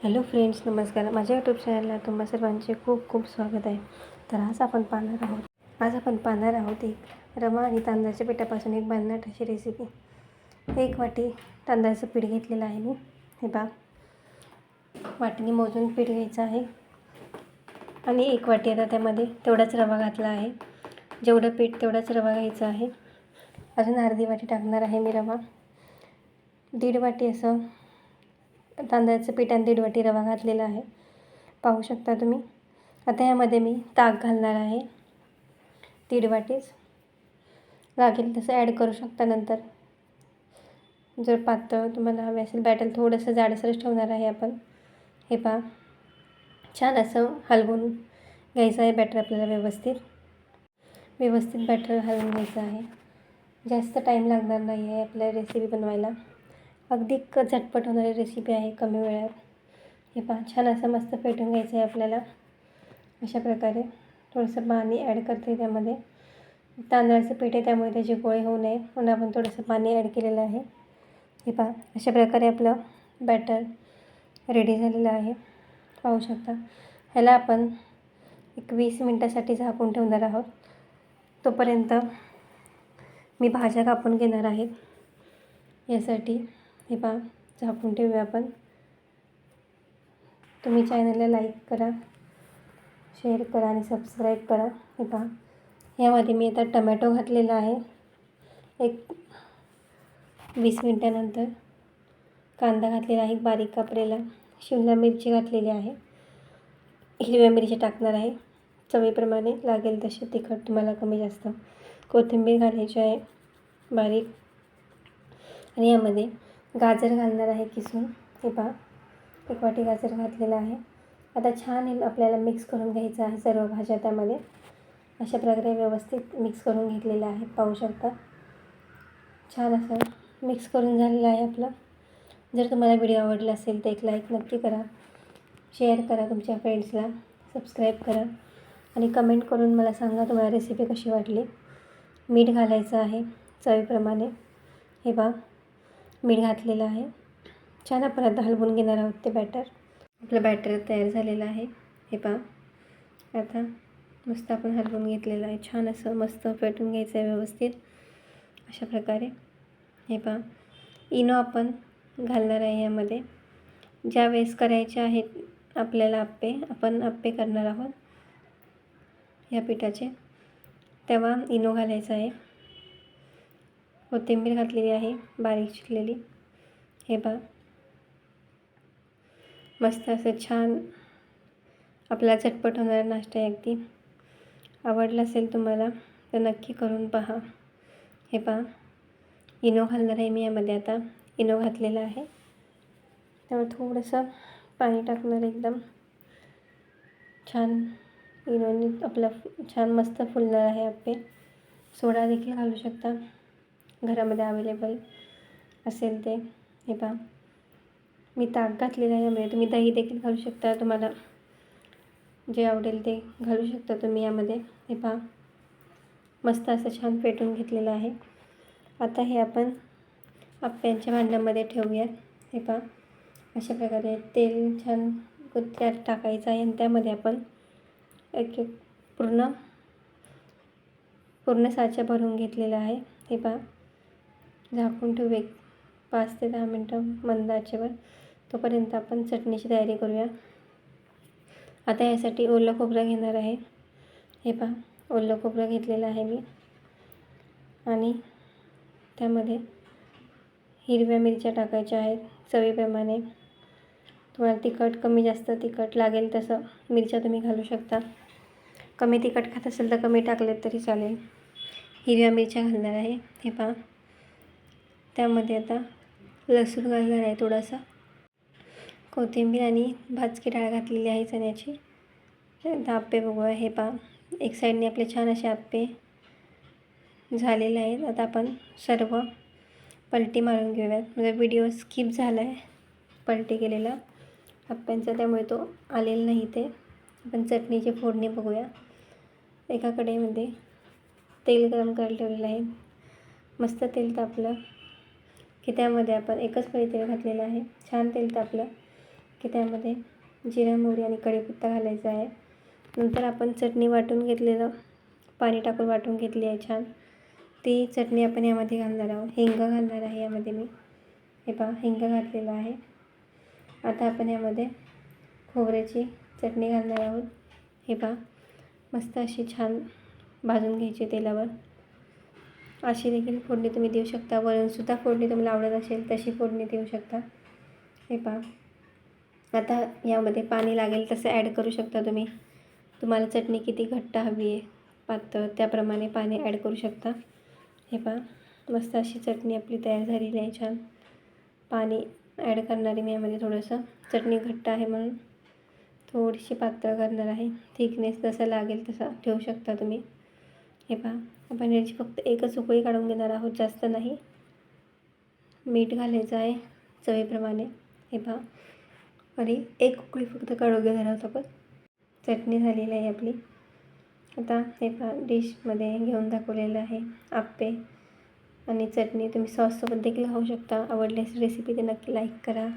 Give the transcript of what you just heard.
Hello friends नमस्कार. माझ्या YouTube चॅनलला तुम्हा सर्वांचे खूप खूप स्वागत आहे. तर आज आपण पाहणार आहोत आज आपण पाहणार आहोत एक रवा आणि तांदळाच्या पिठापासून एक भन्नाट अशी रेसिपी एक वाटी तांदळाचं पीठ घेतलेलं आहे मी. हे बा वाटीने मोजून पीठ घ्यायचं आहे. आणि एक वाटी आता त्यामध्ये तेवढाच रवा घातला आहे. जेवढं पीठ तेवढाच रवा घ्यायचा आहे. अजून अर्धी वाटी टाकणार आहे मी रवा. दीड वाटी असं तांदळाचं पीठ आणि दीड वाटी रवा घातलेला आहे. पाहू शकता तुम्ही. आता यामध्ये मी ताक घालणार आहे. दीड वाटीच. लागेल तसं ॲड करू शकता नंतर. जर पातळ तुम्हाला हवे असेल बॅटर थोडंसं जाडसरच ठेवणार आहे आपण. हे पहा. छान असं हलवून घ्यायचं आहे बॅटर आपल्याला व्यवस्थित. व्यवस्थित बॅटर हलवून घ्यायचं आहे. जास्त टाईम लागणार नाही आहे आपल्या रेसिपी बनवायला. अगदी क झटपट होणारी रेसिपी आहे कमी वेळात हे पहा छान असं मस्त फेटून घ्यायचं आहे आपल्याला. अशा प्रकारे थोडंसं पाणी ॲड करते त्यामध्ये. तांदळाचं पीठ आहे त्यामुळे त्याचे गोळे होऊ नये. म्हणून आपण थोडंसं पाणी ॲड केलेलं आहे. हे पहा अशा प्रकारे आपलं बॅटर रेडी झालेलं आहे. पाहू शकता. ह्याला आपण एक वीस मिनटासाठी झाकून ठेवणार आहोत. तोपर्यंत मी भाज्या कापून घेणार आहेत यासाठी हे पहा झाकून ठेवूया आपण. तुम्ही चॅनलला लाईक करा शेअर करा आणि सबस्क्राईब करा. हे पहा यामध्ये मी आता टमॅटो घातलेला आहे. एक वीस मिनटानंतर कांदा घातलेला आहे बारीक कापलेला. शिमला मिरची घातलेली आहे. हिरव्या मिरची टाकणार आहे. चवीप्रमाणे लागेल तसे तिखट तुम्हाला कमी जास्त. कोथिंबीर घालायची आहे बारीक. आणि यामध्ये गाजर घालणार आहे किसून. हे पहा एक वाटी गाजर घातलेला आहे. आता छान हे आपल्याला मिक्स करून घ्यायचं आहे सर्व भाज्या त्यामध्ये. अशा प्रकारे व्यवस्थित मिक्स करून घेतलेलं आहे पाहू शकता. छान असं मिक्स करून झालेलं आहे आपलं. जर तुम्हाला व्हिडिओ आवडला असेल तर एक लाईक नक्की करा. शेअर करा तुमच्या फ्रेंड्सला सबस्क्राईब करा. आणि कमेंट करून मला सांगा तुम्हाला रेसिपी कशी वाटली. मीठ घालायचं आहे चवीप्रमाणे. हे बा मीठ घातलेलं आहे. छान आपण आता हलवून घेणार आहोत ते बॅटर आपलं बॅटर तयार झालेलं आहे. हे पहा. आता मस्त आपण हलवून घेतलेलं आहे. छान असं मस्त पेटून घ्यायचं आहे व्यवस्थित. अशा प्रकारे. हे पहा. इनो आपण घालणार आहे यामध्ये. ज्या वेळेस करायच्या आहेत आपल्याला आप्पे आपण आप्पे करणार आहोत या पिठाचे. तेव्हा इनो घालायचा आहे. कोथिंबीर घातलेली आहे बारीक चिरलेली. हे बा मस्त असं छान आपला झटपट होणारा नाश्ता आहे अगदी. आवडला असेल तुम्हाला तर नक्की करून पहा. हे पहा. इनो घालणार आहे मी यामध्ये आता. इनो घातलेला आहे. त्यामुळे थोडंसं पाणी टाकणार एकदम. छान इनोने आपलं छान मस्त फुलणार आहे आपे सोडा देखील घालू शकता. घरामध्ये अवेलेबल असेल ते. हे पहा. मी ताक घातलेलं आहे यामध्ये. तुम्ही दही देखील घालू शकता. तुम्हाला जे आवडेल ते घालू शकता तुम्ही यामध्ये. हे पहा. मस्त असं छान फेटून घेतलेलं आहे. आता हे आपण आप्यांच्या भांड्यामध्ये ठेवूयात. हे पहा. अशा प्रकारे तेल छान त्यात टाकायचं आहे आणि त्यामध्ये आपण एक एक पूर्ण पूर्ण साचा भरून घेतलेला आहे. हे पहा. झाकून ठेवू एक पाच ते दहा मिनटं मंद आचेवर. तोपर्यंत आपण चटणीची तयारी करूया. आता यासाठी ओलं खोबरं घेणार आहे. हे पहा ओलं खोबरं घेतलेलं आहे मी. आणि त्यामध्ये हिरव्या मिरच्या टाकायच्या आहेत चवीप्रमाणे. तुम्हाला तिखट कमी जास्त तिखट लागेल तसं मिरच्या तुम्ही घालू शकता. कमी तिखट खात असेल तर कमी टाकलेत तरी चालेल. हिरव्या मिरच्या घालणार आहे. हे पहा त्यामध्ये आता लसूण घालणार आहे थोडासा. कोथिंबीर आणि भाजकी डाळ घातलेली आहे चण्याची. आता आप्पे बघूया हे पहा. एक साईडने आपले छान असे आप्पे झालेले आहेत. आता आपण सर्व पलटी मारून घेऊयात. म्हणजे व्हिडिओ स्किप झाला आहे पलटी केलेला. आप्प्यांचा त्यामुळे तो आलेला नाही ते आपण चटणीची फोडणी बघूया. एका कडेमध्ये तेल गरम करायला ठेवलेलं आहे. मस्त तेल तापलं. की त्यामध्ये आपण एकच पळी तेल घातलेलं आहे. छान तेल तापलं की त्यामध्ये जिरा मोहरी आणि कढीपत्ता घालायचा आहे. नंतर आपण चटणी वाटून घेतलेलं पाणी टाकून वाटून घेतली आहे छान. ती चटणी आपण यामध्ये घालणार आहोत. हिंग घालणार आहे यामध्ये मी. हे पहा हिंग घातलेलं आहे. आता आपण यामध्ये खोबऱ्याची चटणी घालणार आहोत. हे पहा मस्त अशी छान भाजून घ्यायची तेलावर. अशी देखील फोडणी तुम्ही देऊ शकता. वरूनसुद्धा फोडणी तुम्हाला आवडत असेल तशी फोडणी देऊ शकता. हे पहा. आता यामध्ये पाणी लागेल तसं ॲड करू शकता तुम्ही. तुम्हाला चटणी किती घट्ट हवी आहे पातळ त्याप्रमाणे पाणी ॲड करू शकता. हे पहा. मस्त अशी चटणी आपली तयार झालेली आहे छान. पाणी ॲड करणार आहे मी यामध्ये थोडंसं. चटणी घट्ट आहे म्हणून. थोडीशी पातळ करणार आहे. थिकनेस जसं लागेल तसा ठेवू शकता तुम्ही. हे पहा आपण याची फक्त एकच उकळी काढून घेणार आहोत जास्त नाही. मीठ घालायचं आहे चवीप्रमाणे. हे पहा आणि एक उकळी फक्त काढून घेणार आहोत आपण. चटणी झालेली आहे आपली. आता हे पहा डिशमध्ये घेऊन दाखवलेलं आहे आप्पे आणि चटणी. तुम्ही सॉससोबत देखील खाऊ शकता. आवडल्यास रेसिपी ते नक्की लाईक करा.